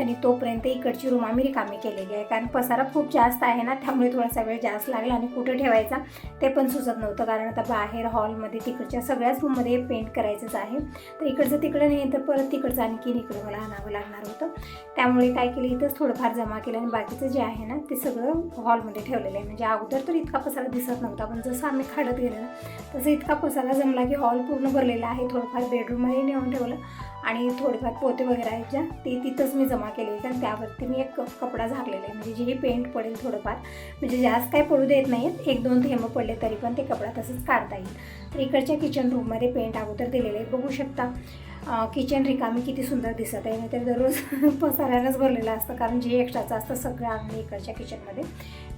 आहेत आणि तोपर्यंत इकडची रूम आम्ही रिकामी केलेली आहे. कारण पसारा खूप जास्त आहे ना त्यामुळे थोडासा वेळ जास्त लागला आणि कुठे ठेवायचा ते पण सुचत नव्हतं. कारण आता बाहेर हॉलमध्ये तिकडच्या सगळ्याच रूममध्ये पेंट करायचंच आहे. तर इकडचं तिकडं नाही तर परत तिकडचं आणखीन इकडं मला आणावं लागणार होतं. त्यामुळे काय केलं इथंच थोडंफार जमा केलं आणि बाकीचं जे आहे ना ते सगळं हॉलमध्ये ठेवलेलं आहे. म्हणजे अगोदर तर इतका पसारा दिसत नव्हता पण जसं आम्ही खाडत गेलो ना तसं इतका पसारा जमला की हॉल पूर्ण भरलेला आहे. थोडंफार बेडरूममध्ये नेऊन ठेवलं. आणि थोडेफार पोते वगैरे आहेत ज्या ते तिथंच मी जमा केले कारण त्यावरती मी एक कपडा झाकलेला आहे. म्हणजे जेही पेंट पडेल थोडंफार. म्हणजे जास्त काय पडू देत नाहीत. एक दोन थेंब पडले तरी पण ते कपडा तसंच काढता येईल. तर इकडच्या किचन रूममध्ये पेंट अगोदर दिलेले आहे. बघू शकता. किचन रिकामी किती सुंदर दिसत आहे. नाहीतर दररोज पसाऱ्यानंच भरलेलं असतं कारण जे एक्स्ट्राचं असतं सगळं आम्ही इकडच्या किचनमध्ये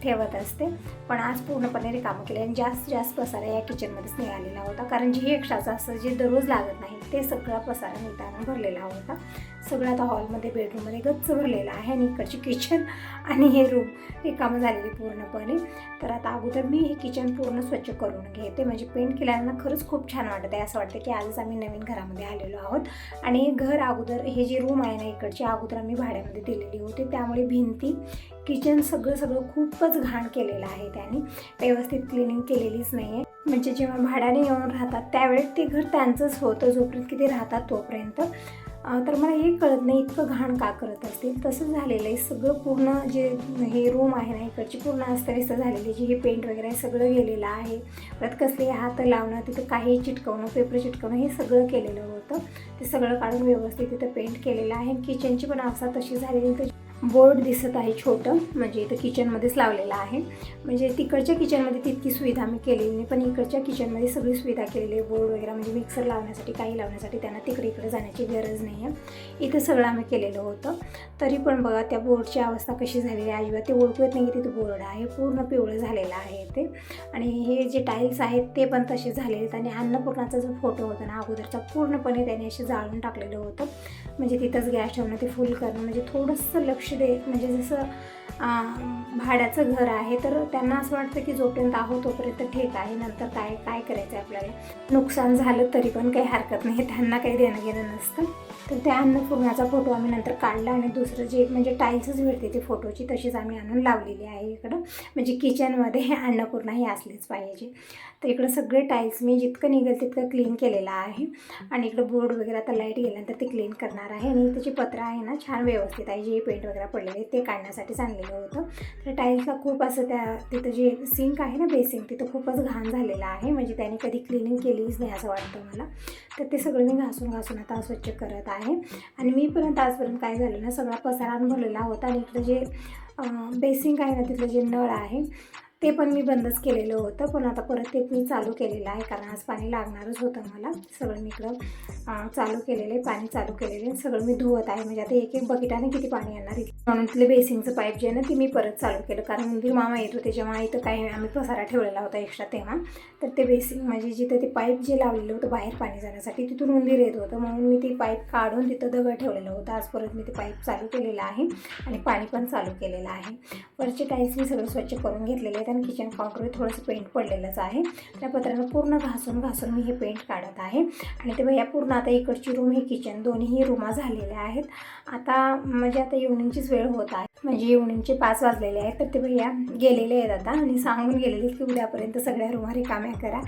ठेवत असते. पण आज पूर्णपणे रिकामं केलं आणि जास्त जास्त पसारा या किचनमध्येच निघालेला होता. कारण जे एक्स्ट्राचं असतं जे दररोज लागत नाही ते सगळा पसारा निघताना भरलेला होता. सगळं आता हॉलमध्ये बेडरूममध्ये गच्च भरलेलं आहे आणि इकडची किचन आणि हे रूम रिकामं झालेली पूर्णपणे. तर आता अगोदर मी हे किचन पूर्ण स्वच्छ करून घेते. म्हणजे पेंट केल्यानं खरंच खूप छान वाटत आहे असं वाटतं की आजच आम्ही नवीन घरामध्ये आलेलो आहोत. आणि घर अगोदर हे जे रूम आहे ना इकडची अगोदर आम्ही भाड्यामध्ये दिलेली होती. त्यामुळे भिंती किचन सगळं सगळं खूपच घाण केलेलं आहे त्याने. व्यवस्थित क्लिनिंग केलेलीच नाही आहे म्हणजे जेव्हा भाड्याने येऊन राहतात त्यावेळेस ते घर त्यांचंच होतं जोपर्यंत किती ते राहतात तोपर्यंत. तर मला हे कळत नाही इतकं घाण का करत असतील. तसं झालेलं आहे. सगळं पूर्ण जे हे रूम आहे ना इकडची पूर्ण अस्तव्यस्त झालेली जी हे पेंट वगैरे आहे सगळं गेलेलं आहे. परत कसले हात लावणं तिथं काही चिटकवणं पेपर चिटकवणं हे सगळं केलेलं होतं. ते सगळं काढून व्यवस्थित तिथं पेंट केलेलं आहे. किचनची पण अवस्था तशी झालेली तर बोर्ड दिसत आहे छोटं म्हणजे इथं किचनमध्येच लावलेलं आहे. म्हणजे तिकडच्या किचनमध्ये तितकी सुविधा मी केलेली नाही पण इकडच्या किचनमध्ये सगळी सुविधा केलेली आहे. बोर्ड वगैरे म्हणजे मिक्सर लावण्यासाठी काही लावण्यासाठी त्यांना तिकडे इकडे जाण्याची गरज नाही आहे इथं सगळं आम्ही केलेलं होतं. तरी पण बघा त्या बोर्डची अवस्था कशी झालेली आहे. अजिबात ते ओळखू येत नाही की तिथं बोर्ड आहे. पूर्ण पिवळं झालेलं आहे ते आणि हे जे टाईल्स आहेत ते पण तसे झालेले आहेत. आणि अन्नपूर्णाचा जो फोटो होता ना अगोदरचा पूर्णपणे त्याने असे जाळून टाकलेलं होतं. म्हणजे तिथंच गॅस ठेवणं ते फुल करणं म्हणजे थोडंसं लक्ष दे म्हणजे जसं भाड्याचं घर आहे तर त्यांना असं वाटतं की जोपर्यंत आहो तोपर्यंत ठीक आहे नंतर काय काय करायचं आहे आपल्याला? नुकसान झालं तरी पण काही हरकत नाही त्यांना काही देणं घेणं नसतं. तर त्या अन्नपूर्णाचा फोटो आम्ही नंतर काढला आणि दुसरं जे म्हणजे टाईल्सच भेटते ती फोटोची तशीच आम्ही आणून लावलेली आहे इकडं. म्हणजे किचनमध्ये अन्नपूर्ण नाही असलेच पाहिजे. तर इकडं सगळे टाईल्स मी जितकं निघेल तितकं क्लीन केलेलं आहे. आणि इकडं बोर्ड वगैरे आता लाइट गेल्यानंतर ते क्लीन करणार आहे. आणि त्याची पत्र आहे ना छान व्यवस्थित आहे. जे पेंट वगैरे पडलेले ते काढण्यासाठी आणलेलं होतं. तर टाईल्सला खूप असं त्या तिथं जे सिंक आहे ना बेसिंक तिथं खूपच घाण झालेलं आहे. म्हणजे त्याने कधी क्लिनिंग केलीच नाही असं वाटतं मला. तर ते सगळं मी घासून घासून आता स्वच्छ करत आहे. आणि मी पण आजपर्यंत काय झालं ना सगळा पसारा भरलेला होता. आणि इकडं जे बेसिंग आहे ना तिथलं जे नळ आहे ते पण मी बंदच केलेलं होतं पण आता परत ते मी चालू केलेलं आहे कारण आज पाणी लागणारच होतं मला. सगळं मी इकडं चालू केलेलं आहे पाणी चालू केलेलं आहे सगळं मी धुवत आहे. म्हणजे आता एक एक बकेटाने किती पाणी येणार म्हणून तिथलं बेसिंगचं पाईप जे आहे ना ते मी परत चालू केलं. कारण मंदिर मामा येत होते जेव्हा इथं काही आम्ही पसारा ठेवलेला होता एक्स्ट्रा तेव्हा तर ते बेसिंग म्हणजे जिथं ते पाईप जे लावलेलं होतं बाहेर पाणी जाण्यासाठी तिथून उंदीर येत होतं. म्हणून मी ते पाईप काढून तिथं दगड ठेवलेलं होतं. आज परत मी ते पाईप चालू केलेलं आहे आणि पाणी पण चालू केलेलं आहे. वरचे टाईल्स मी सगळं स्वच्छ करून घेतलेले आहेत. आणि किचन काउंटरवर थोडंसं पेंट पडलेलंच आहे. त्या पत्रानं पूर्ण घासून घासून मी हे पेंट काढत आहे. आणि ते भैया पूर्ण आता इकडची रूम हे किचन दोन्ही रूमा झालेल्या आहेत. आता म्हणजे आता इव्हनिंगचीच वेळ होत आहे. म्हणजे इव्हनिंगचे पाच वाजलेले आहेत तर ते भैया गेलेले आहेत आता. आणि सांगून गेलेले आहेत की उद्यापर्यंत सगळ्या रूमा रिकाम्या करा.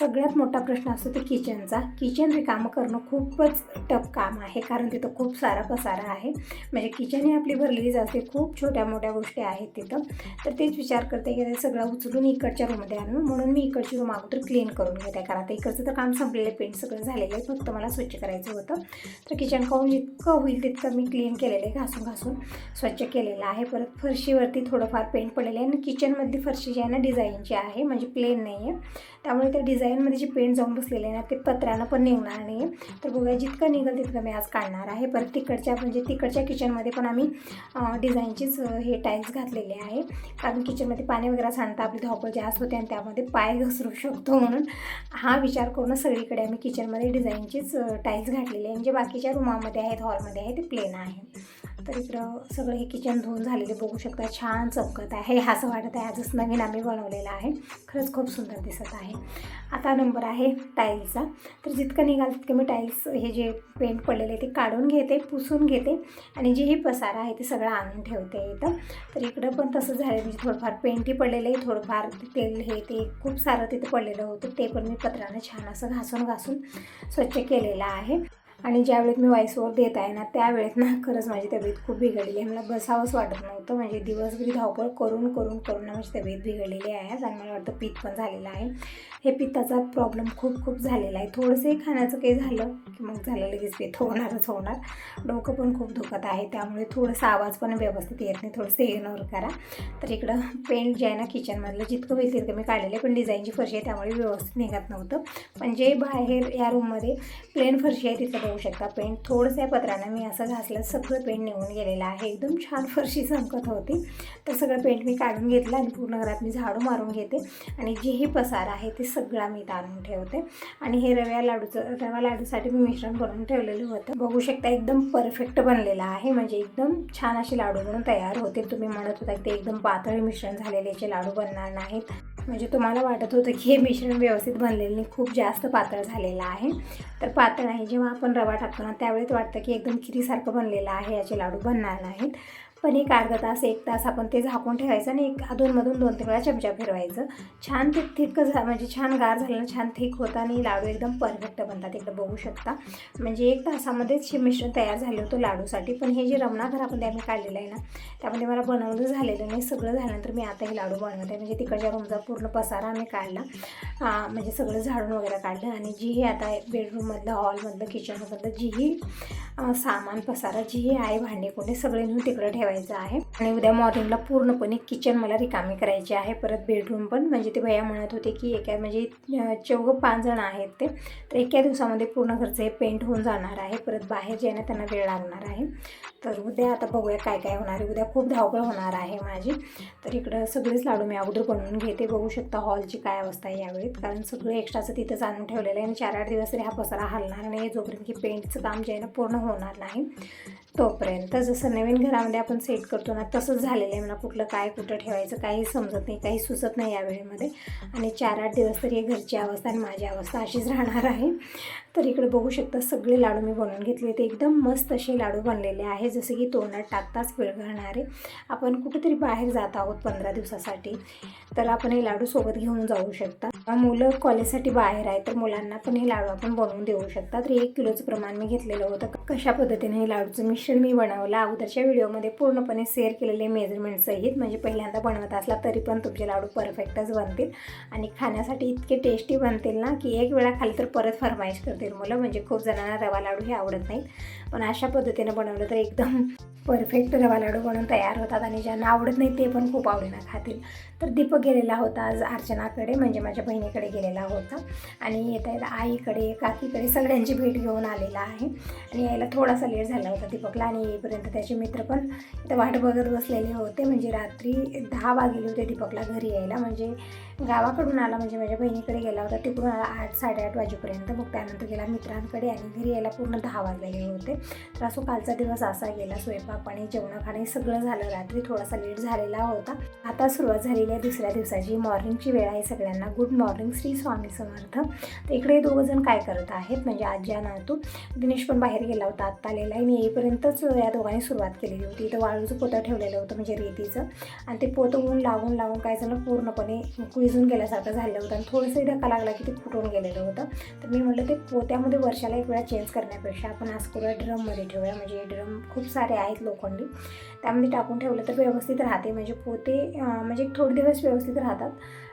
सगळ्यात मोठा प्रश्न असतो तो किचनचा किचन रिकामं करणं खूपच टफ काम आहे कारण तिथं खूप सारा पसारा आहे. म्हणजे किचन ही आपली भरलेलीच असते खूप छोट्या मोठ्या गोष्टी आहेत तिथं. तर तेच विचार करते की ते सगळं उचलून इकडच्या रूममध्ये आणून म्हणून मी इकडची रूम अगोदर क्लीन करून घेते. कारण आता इकडचं तर काम संपलेलं आहे पेंट सगळं झालेलं आहे फक्त मला स्वच्छ करायचं होतं. तर किचन खाऊन जितकं होईल तितकं मी क्लीन केलेलं आहे घासून घासून स्वच्छ केलेलं आहे. परत फरशीवरती थोडंफार पेंट पडलेलं आहे. आणि किचनमधली फरशी जी आहे ना डिझाईनची आहे म्हणजे प्लेन नाही आहे त्यामुळे त्या डिझाईनमध्ये जे पेंट जाऊन बसलेले आहे ना ते पत्र्यानं पण निघणार नाही. तर बघूया जितकं निघेल तितकं मी आज काढणार आहे. परत तिकडच्या म्हणजे तिकडच्या किचनमध्ये पण आम्ही डिझाईनचीच हे टाईल्स घातलेले आहे कारण किचनमध्ये पाणी वगैरे सांडता आपली धावपळ जास्त होते आणि त्यामध्ये पाय घसरू शकतो म्हणून हा विचार करून सगळीकडे आम्ही किचनमध्ये डिझाईनचीच टाईल्स घातलेले आहे. म्हणजे बाकीच्या रूमामध्ये आहेत हॉलमध्ये आहे ते प्लेन आहे. तर इकडं सगळं हे किचन धुवून झालेले बघू शकता. छान चमकत आहे. असं वाटत आहे आजच नवीन आम्ही बनवलेलं आहे. खरंच खूप सुंदर दिसत आहे. आता नंबर आहे टाईल्सचा तर जितकं निघाल तितकं मी टाईल्स हे जे पेंट पडलेले ते काढून घेते पुसून घेते. आणि जे ही पसारा आहे ते सगळं आणून ठेवते इथं. तर इकडं पण तसं झालं म्हणजे थोडंफार पेंटही पडलेलं आहे थोडंफार तेल हे ते खूप सारं तिथे पडलेलं होतं. ते पण मी पत्रानं छान असं घासून घासून स्वच्छ केलेलं आहे. आणि ज्यावेळेत मी व्हॉइसवर देत आहे ना त्यावेळेत ना खरंच माझी तब्येत खूप बिघडलेली आहे. मला बसावंच वाटत नव्हतं. म्हणजे दिवसभरी धावपळ करून करून करून ना माझी तब्येत बिघडलेली आहे. आणि मला वाटतं पीत पण झालेलं आहे. हे पित्ताचा प्रॉब्लेम खूप खूप झालेला आहे. थोडंसंही खाण्याचं काही झालं की मग झालं लगेच पीत होणारच होणार. डोकं पण खूप दुखत आहे. त्यामुळे थोडंसं आवाज पण व्यवस्थित येत नाही. थोडंसं इग्नोर करा. तर इकडं पेंट जे आहे ना किचनमधलं जितकं होईल तितकं मी काढलेलं आहे. पण डिझाईनची फरशी आहे त्यामुळे व्यवस्थित निघत नव्हतं. पण जे बाहेर या रूममध्ये प्लेन फरशी आहे तिथं बघू शकता. पेंट थोडंसं या पत्रानं मी असं घासलं सगळं पेंट निघून गेलेलं आहे. एकदम छान फरशी चमकत होती. तर सगळं पेंट मी काढून घेतलं आणि पूर्ण घरात मी झाडू मारून घेते. आणि जेही पसार आहे ते सगळं मी ताणून ठेवते. आणि हे रव्या लाडूचं रवा लाडूसाठी मी मिश्रण करून ठेवलेलं होतं. बघू शकता एकदम परफेक्ट बनलेलं आहे. म्हणजे एकदम छान असे लाडू बनून तयार होते तुम्ही म्हणत होता की ते एकदम पातळ मिश्रण झालेले याचे लाडू बनणार नाहीत. म्हणजे तुम्हाला वाटत होतं की हे मिश्रण व्यवस्थित बनलेलं नाही खूप जास्त पातळ झालेलं आहे. तर पातळ आहे जेव्हा आपण रवा टाकतो ना त्यावेळेस वाटतं की एकदम खिरीसारखं बनलेलं आहे याचे लाडू बनणार नाहीत. पण एक अर्धा तास एक तास आपण ते झाकून ठेवायचं आणि एक अधूनमधून दोन तीन वेळा चमचा फिरवायचं. छान ते थिक झा म्हणजे छान गार झालं छान थिक होतं आणि लाडू एकदम परफेक्ट बनतात. इकडं बघू शकता. म्हणजे एक तासामध्येच हे मिश्रण तयार झालं होतं लाडूसाठी. पण हे जे रमणाघरामध्ये आम्ही काढलेलं आहे ना त्यामध्ये मला बनवलं झालेलं नाही. सगळं झाल्यानंतर मी आता हे लाडू बनवते म्हणजे तिकडच्या रूमचा पूर्ण पसारा आम्ही काढला. म्हणजे सगळं झाडून वगैरे काढलं. आणि जीही आता बेडरूममधलं हॉलमधलं किचनमधलं जीही सामान पसारा जे आहे भांडे कोंडे सगळे नेऊन तिकडे ठेवायचं आहे. आणि उद्या मॉर्निंगला पूर्णपणे किचन मला रिकामी करायची आहे. परत बेडरूम पण. म्हणजे ते भैया म्हणत होते की एका म्हणजे चौघं पाच जण आहेत ते. तर एका दिवसामध्ये पूर्ण घरचं हे पेंट होऊन जाणार आहे. परत बाहेर जे आहे ना त्यांना वेळ लागणार आहे. तर उद्या आता बघूया काय काय होणार आहे. उद्या खूप धावपळ होणार आहे माझी. तर इकडं सगळेच लाडू मी अगोदर बनवून घेते. बघू शकता हॉलची काय अवस्था आहे यावेळी कारण सगळं एक्स्ट्राचं तिथंच आणून ठेवलेलं आहे. आणि चार आठ दिवस तरी हा पसारा हलणार नाही. जोपर्यंत की पेंटचं काम जे आहे ना पूर्ण होणार नाही. तोपर्यंत जसं नवीन घरामध्ये आपण सेट करतो ना तसंच झालेलं आहे मला कुठलं काय कुठं ठेवायचं काही समजत नाही काही सुचत नाही या वेळेमध्ये आणि चार आठ दिवस तरी घरची अवस्था आणि माझी अवस्था अशीच राहणार आहे. तर इकडे बघू शकता सगळे लाडू मी बनवून घेतले ते एकदम मस्त असे लाडू बनलेले आहे जसे की तोंडात टाकताच घालणारे आपण कुठेतरी बाहेर जात आहोत पंधरा दिवसासाठी तर आपण हे लाडू सोबत घेऊन जाऊ शकता. मुलं कॉलेजसाठी बाहेर आहे तर मुलांना पण हे लाडू आपण बनवून देऊ शकता. तर एक किलोचं प्रमाण मी घेतलेलं होतं. कशा पद्धतीने हे लाडूचं मिश्रण मी बनवलं अगोदरच्या व्हिडिओमध्ये पूर्णपणे शेअर केलेले मेजरमेंट सहित म्हणजे पहिल्यांदा बनवत असला तरी पण तुमचे लाडू परफेक्टच बनतील. आणि खाण्यासाठी इतके टेस्टी बनतील ना की एक वेळा खाली तर परत फरमाईश करतील मुलं. म्हणजे खूप जणांना रवा लाडू हे आवडत नाहीत. पण अशा पद्धतीने बनवलं तर एकदम परफेक्ट रवा लाडू बनवून तयार होतात आणि ज्यांना आवडत नाही ते पण खूप आवडीनं खातील. तर दीपक गेलेला होता आज अर्चनाकडे म्हणजे माझ्या बहिणीकडे गेलेला होता. आणि येता येता आईकडे काकीकडे सगळ्यांची भेट घेऊन आलेला आहे. आणि यायला थोडासा लेट झाला होता दीपकला आणि येईपर्यंत त्याचे मित्र पण इथं वाट बघत बसलेले होते. म्हणजे रात्री दहा वाजले होते दीपकला घरी यायला. म्हणजे गावाकडून आला म्हणजे माझ्या बहिणीकडे गेला होता. तिकडून आला आठ साडेआठ वाजेपर्यंत. मग त्यानंतर गेला मित्रांकडे आणि घरी यायला पूर्ण दहा वाजलेले होते. तर असो कालचा दिवस असा गेला. स्वयंपाक पाणी जेवण खाणे सगळं झालं रात्री. थोडासा लेट झालेला होता. आता सुरुवात झालेली आहे दुसऱ्या दिवसाची मॉर्निंगची वेळ आहे सगळ्यांना. Good morning Shri Swami Samarth. तर इकडे दोघं जण काय करत आहेत म्हणजे आजी नातू. दिनेश पण बाहेर गेला होता आत्ता आलेला आहे. मी येईपर्यंतच या दोघांनी सुरुवात केलेली होती. इथं वाळूचं पोतं ठेवलेलं होतं म्हणजे रेतीचं. आणि ते पोतं ऊन लावून लावून काय झालं पूर्णपणे कुजून गेल्यासारखं झालं होतं. आणि थोडंसंही धक्का लागला की ते फुटून गेलेलं होतं. तर मी म्हटलं ते पोत्यामध्ये वर्षाला एक वेळा चेंज करण्यापेक्षा आपण आज करूया ड्रममध्ये ठेवूया. म्हणजे ड्रम खूप सारे आहेत लोखंडी. त्यामध्ये टाकून ठेवलं तर व्यवस्थित राहते. म्हणजे पोते म्हणजे थोडे दिवस व्यवस्थित राहतात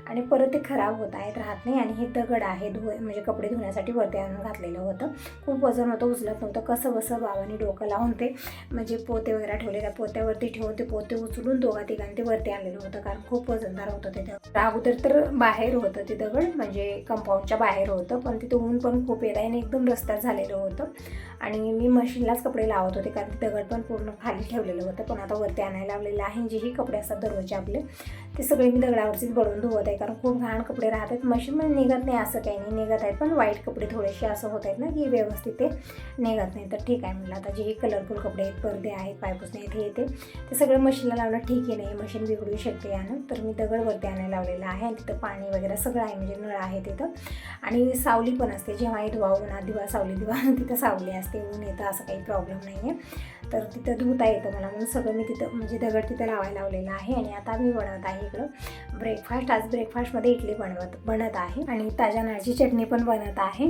आणि परत ते खराब होत आहेत राहत नाही आणि हे दगड आहे धुवे म्हणजे कपडे धुण्यासाठी वरती आणून घातलेलं होतं. खूप वजन होतं उचलत नव्हतं. कसं बसं बाबांनी डोकं लावून ते म्हणजे पोते वगैरे ठेवले त्या पोत्यावरती ठेवून ते पोते उचलून दोघा तिघांनी ते वरती आणलेलं होतं कारण खूप वजनदार होतं ते दगड. अगोदर तर बाहेर होतं ते दगड म्हणजे कंपाऊंडच्या बाहेर होतं पण तिथं ऊन पण खूप येत आहे आणि एकदम रस्त्यात झालेलं होतं. आणि मी मशीनलाच कपडे लावत होते कारण ते दगड पण पूर्ण खाली ठेवलेलं होतं पण आता वरती आणायला लावलेलं आहे. जेही कपडे असतात दररोजचे आपले ते सगळे मी दगडावरचीच बळून धुवत आहे. कारण खूप घाण कपडे राहत आहेत. मशीनमध्ये निघत नाही असं काही नाही. निघत आहेत. पण वाईट कपडे थोडेसे असं होत आहेत ना की व्यवस्थित ते निघत नाही. तर ठीक आहे म्हटलं आता जे कलरफुल कपडे आहेत पडदे आहेत पायपूस आहेत हे ते ते सगळं मशीनला लावणं ठीक आहे. नाही मशीन बिघडू शकते यानं. तर मी दगडवरती आणायला लावलेलं आहे. तिथं पाणी वगैरे सगळं आहे. म्हणजे नळ आहे तिथं. आणि सावली पण असते. जेव्हाही धुवा उन्हा दिवा सावली दिवा तिथं सावली असते. ऊन येतं असं काही प्रॉब्लेम नाही आहे तर तिथं धुता येतं मला. म्हणून सगळं मी तिथं म्हणजे दगड तिथं लावायला लावलेलं आहे आणि आता मी बनवत आहे इकडं ब्रेकफास्ट आज ब्रेकफास्टमध्ये इडली बनवत बनत आहे आणि ताज्या नाळची चटणी पण बनत आहे.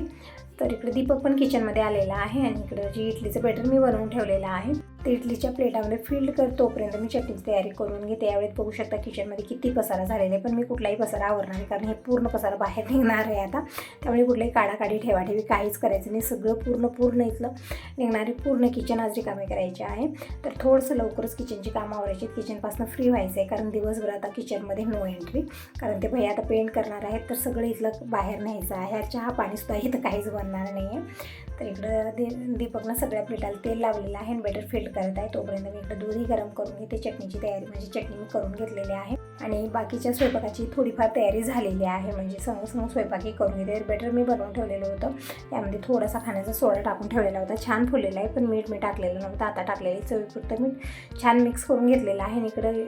तर इकडे दीपक पण किचनमध्ये आलेला आहे आणि इकडं जी इडलीचं बॅटर मी बनवून ठेवलेलं आहे. ते इडलीच्या प्लेटामध्ये फिल्ड कर तोपर्यंत मी चटणीची तयारी करून घेते. यावेळेस बघू शकता किचनमध्ये किती पसारा झालेला आहे पण मी कुठलाही पसारा आवरणार नाही कारण हे पूर्ण पसारा बाहेर निघणार आहे आता. त्यामुळे कुठलाही काढाकाढी ठेवाठेवी काहीच करायचं नाही. सगळं पूर्ण पूर्ण इथलं निघणारी पूर्ण किचन आज रिकामे करायचे आहे. तर थोडंसं लवकरच किचनची कामं आवरायची किचनपासून फ्री व्हायचं आहे कारण दिवसभर आता किचनमध्ये नो एंट्री कारण ते भैया आता पेंट करणार आहेत तर सगळं इथलं बाहेर न्यायचं आहे. चहा पाणीसुद्धा इथं काहीच बनणार नाही आहे तर इकडं दे दीपकनं सगळ्या प्लेटाला तेल लावलेलं आहे आणि बेटर फिल्ड करत आहे. तोपर्यंत मी इकडं दूधही गरम करून घेते. चटणीची तयारी म्हणजे चटणी मी करून घेतलेली आहे. आणि बाकीच्या स्वयंपाकाची थोडीफार तयारी झालेली आहे. म्हणजे समोर समोर स्वयंपाकही करून घेते. बेटर मी बनवून ठेवलेलं होतं. त्यामध्ये थोडासा खाण्याचा सोडा टाकून ठेवलेला होता. छान फुललेला आहे पण मीठ मी टाकलेलं नव्हतं. आता टाकलेली चवीपुरतं मीठ छान मिक्स करून घेतलेलं आहे. आणि इकडं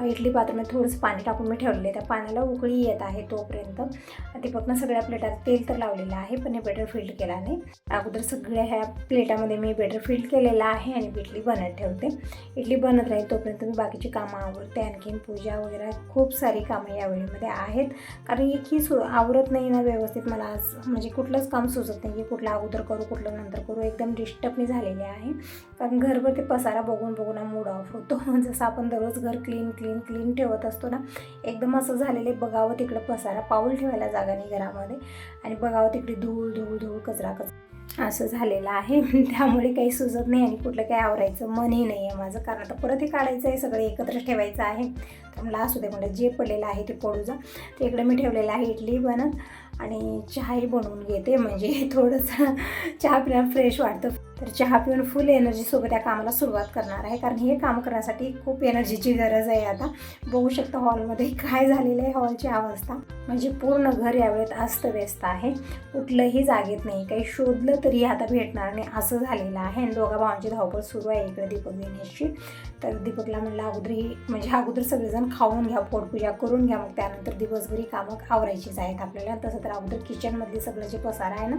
इडली पात्रामध्ये थोडंसं पाणी टाकून मी ठेवलेलं आहे. त्या पाण्याला उकळी येत आहे तोपर्यंत. ते फक्त सगळ्या प्लेटात तेल तर लावलेलं आहे पण हे बेटर फिल्ड केला नाही अगोदर सगळ्या ह्या प्लेटामध्ये मी बेटर फिल्ड केलेलं आहे आणि इडली बनत ठेवते. इडली बनत राहील तोपर्यंत मी बाकीची कामं आवडते आणखीन पूजा वगैरे खूप सारी कामं या वेळेमध्ये आहेत. कारण एकही सु आवरत नाही ना व्यवस्थित मला आज म्हणजे कुठलंच काम सुचत नाही की कुठलं अगोदर करू कुठलं नंतर करू. एकदम डिस्टर्बनी झालेले आहे. कारण घरभर ते पसारा बघून बघून मूड ऑफ होतो. जसं आपण दररोज घर क्लीन क्लीन क्लीन ठेवत असतो ना एकदम असं झालेलं आहे बघावं तिकडं पसारा पाऊल ठेवायला जागा नाही घरामध्ये. आणि बघावं तिकडे धूळ धूळ धूळ कचरा कचरा. असं झालेलं आहे. त्यामुळे काही सुचत नाही आणि कुठलं काही आवरायचं मनही नाही आहे माझं. कारण आता परत हे काढायचं आहे सगळं एकत्र ठेवायचं आहे. तर मला असू दे म्हणजे जे पडलेलं आहे ते पडू जा. ते इकडे मी ठेवलेलं आहे इडली बनत. आणि चहाही बनवून घेते म्हणजे थोडंसं चहा आपल्याला फ्रेश वाटतं. तर चहा पिऊन फुल एनर्जीसोबत या कामाला सुरुवात करणार आहे. कारण हे काम करण्यासाठी खूप एनर्जीची गरज आहे आता. बघू शकता हॉलमध्ये काय झालेलं आहे हॉलची अवस्था. म्हणजे पूर्ण घर यावेळेत अस्तव्यस्त आहे. कुठलंही जागेत नाही. काही शोधलं तरी आता भेटणार नाही. असं झालेलं आहे. आणि दोघा भावांची धावपळ सुरू आहे इकडे दीपक दिनेशची. तर दीपकला म्हणलं अगोदर ही म्हणजे अगोदर सगळेजण खाऊन घ्या पोटपूजा करून घ्या. मग त्यानंतर दिवसभरी कामं आवरायचीच आहेत आपल्याला. तसं तर अगोदर किचनमधली सगळं जे पसारा आहे ना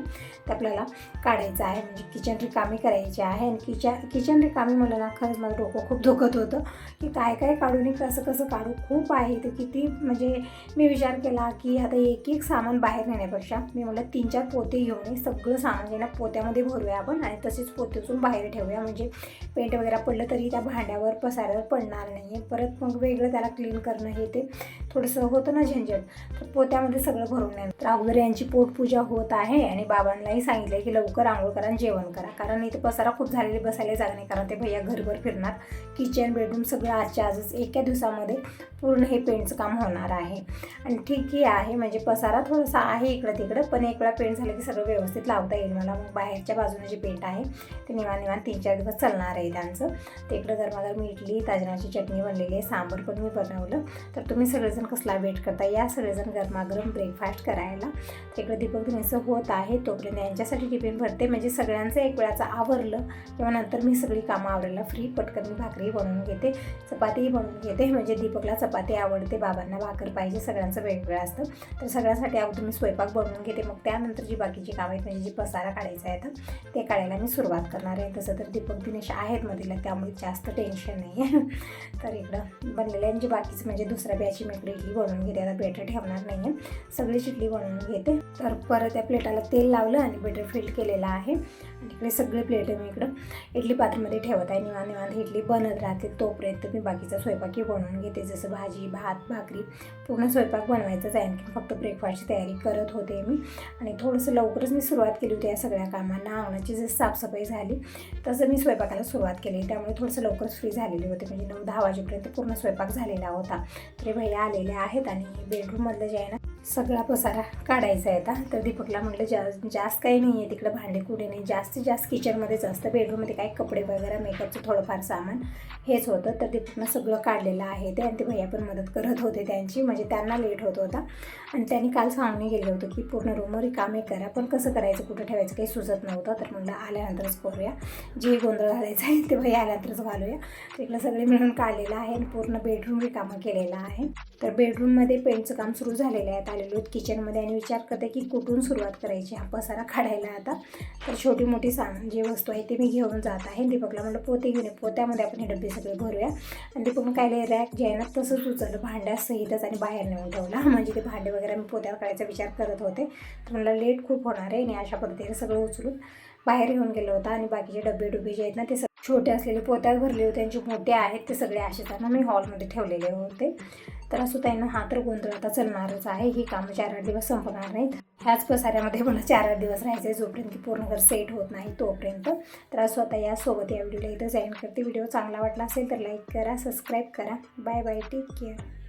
ते आपल्याला काढायचं आहे. म्हणजे किचन रिकामी करायची आहे आणि किचन किचन रिकामी मुलांना ना खरंच माझं डोकं खूप दुखत होतं की काय काय काढून कसं कसं काढू? खूप आहे ते किती म्हणजे मी विचार केला की आता एक एक सामान बाहेर नेण्यापेक्षा मी म्हटलं तीन चार पोते घेऊन ये सगळं सामान जे ना पोत्यामध्ये भरूया आपण आणि तसेच पोते उचलून बाहेर ठेवूया. म्हणजे पेंट वगैरे पडलं तरी त्या भांड्यावर पसाऱ्यावर पडणार नाही आहे परत मग वेगळं त्याला क्लीन करणं हे ते थोडंसं होतं ना झंझट. तर पोत्यामध्ये सगळं भरून नेलं तर अगोदर यांची पोटपूजा होत आहे आणि बाबांनाही सांगितलं की लवकर आंघोळ करा आणि जेवण करा. कारण इथे पसारा खूप झालेले बसायला जागा नाही कारण ते भैया घरभर फिरणार. किचन बेडरूम सगळं आजच्या आजच एका दिवसामध्ये पूर्ण हे पेंटचं काम होणार आहे. आणि ठीकही आहे म्हणजे पसारा थोडासा आहे इकडं तिकडं पण एक वेळा पेंट झालं की सगळं व्यवस्थित लावता येईल. मला मग बाहेरच्या बाजूने जे पेंट आहे ते निवान निवान तीन चार दिवस चालणार आहे त्यांचं. ते इकडं गरमागरम इडली ताजनाची चटणी बनलेली आहे सांबर पण मी बनवलं तर तुम्ही सगळेजण कसला वेट करता? या सगळेजण गरमागरम ब्रेकफास्ट करायला. तिकडं दीपक दिनेचं होत आहे तोपर्यंत यांच्यासाठी टिफिन भरते. म्हणजे सगळ्यांचा एक वेळाचा आवरलं किंवा नंतर मी सगळी कामं आवरायला फ्री पटकन मी भाकरी बनवून घेते चपातीही बनवून घेते. म्हणजे दीपकला चपाती आवडते बाबांना भाकर पाहिजे सगळ्यांचं वेगवेगळं असतं. तर सगळ्यांसाठी अगोदर मी स्वयंपाक बनवून घेते. मग त्यानंतर जी बाकीची कामं आहेत म्हणजे जी पसारा काढायचा आहे तर ते काढायला मी सुरुवात करणार आहे. तसं तर दीपक दिनेश आहेत मधीला त्यामुळे जास्त टेन्शन नाही आहे तर इकडं बनलेल्यांची बाकीचं म्हणजे दुसऱ्या बॅची मी इकडे इडली बनवून घेते. आता बेटर ठेवणार नाही आहे सगळीच इडली बनवून घेते. तर परत त्या प्लेटाला तेल लावलं आणि बेटर फिल्ड केलेलं आहे. इकडे सगळे प्लेट मी इकडं. इडली पात्रामध्ये ठेवत आहे निवांत निवांत. इडली बनत राहते तोपर्यंत मी बाकीचा स्वयंपाकही बनवून घेते. जसं भाजी भात भाकरी पूर्ण स्वयंपाक बनवायचाच आहे. आणखी फक्त ब्रेकफास्टची तयारी करत होते मी. आणि थोडंसं लवकरच मी सुरुवात केली होती या सगळ्या कामांना. अंगणाची जसं साफसफाई झाली तसं मी स्वयंपाकाला सुरुवात केली. त्यामुळे थोडंसं लवकरच फ्री झालेली होते. म्हणजे नऊ दहा वाजेपर्यंत पूर्ण स्वयंपाक झालेला होता. तरी भैया आलेले आहेत आणि बेडरूममधलं जे आहे ना सगळा पसारा काढायचा आहे आता. तर दीपकला म्हटलं जा जास्त काही नाही आहे तिकडं भांडे कुठे नाही. जास्तीत जास्त किचनमध्येच असतं. बेडरूममध्ये काही कपडे वगैरे मेकअपचं थोडंफार सामान हेच होतं. तर दीपकनं सगळं काढलेलं आहे ते आणि ते भैया पण मदत करत होते त्यांची. म्हणजे त्यांना लेट होत होता. आणि त्यांनी काल सांगून गेलं होतं की पूर्ण रूमवर रिकामे करा. पण कसं करायचं कुठं ठेवायचं काही सुचत नव्हतं. तर म्हणलं आल्यानंतरच करूया. जे गोंधळ घालायचं आहे ते भैया आल्यानंतरच घालूया. तिकडं सगळे मिळून काढलेलं आहे आणि पूर्ण बेडरूम रिकामं केलेलं आहे. तर बेडरूममध्ये पेंटचं काम सुरू झालेलं आहे आता. आलेलो आहेत किचनमध्ये आणि विचार करते की कुठून सुरुवात करायची हा पसारा काढायला आता. तर छोटी मोठी सामान जे वस्तू आहे ते मी घेऊन जात आहे. दीपकला म्हणलं पोते घेऊन पोत्यामध्ये आपण हे डबे सगळे भरूया. आणि दीपकनं काय रॅक जे आहे ना तसंच उचललं भांड्यासहितच आणि बाहेर नेऊन ठेवला. म्हणजे ते भांडे वगैरे मी पोत्यावर काढायचा विचार करत होते. तर मला लेट खूप होणार आहे. आणि अशा पद्धतीने सगळं उचलून बाहेर घेऊन गेलं होतं. आणि बाकीचे डबे डुबे जे आहेत ना ते सगळं छोटे असलेले पोत्यात भरले होते. त्यांचे मोठे आहेत ते सगळे आशेताना मी हॉलमध्ये ठेवलेले होते. तर असं त्यांना हा तर गोंधळ आता चालणारच आहे. ही कामं चार आठ दिवस संपणार नाहीत. ह्याच पसाऱ्यामध्ये मला चार आठ दिवस राहायचं आहे जोपर्यंत की पूर्ण घर सेट होत नाही तोपर्यंत. तर असं आता यासोबत या व्हिडिओला इथं जॉईन करते. व्हिडिओ चांगला वाटला असेल तर लाईक करा सबस्क्राईब करा. Bye bye. Take care.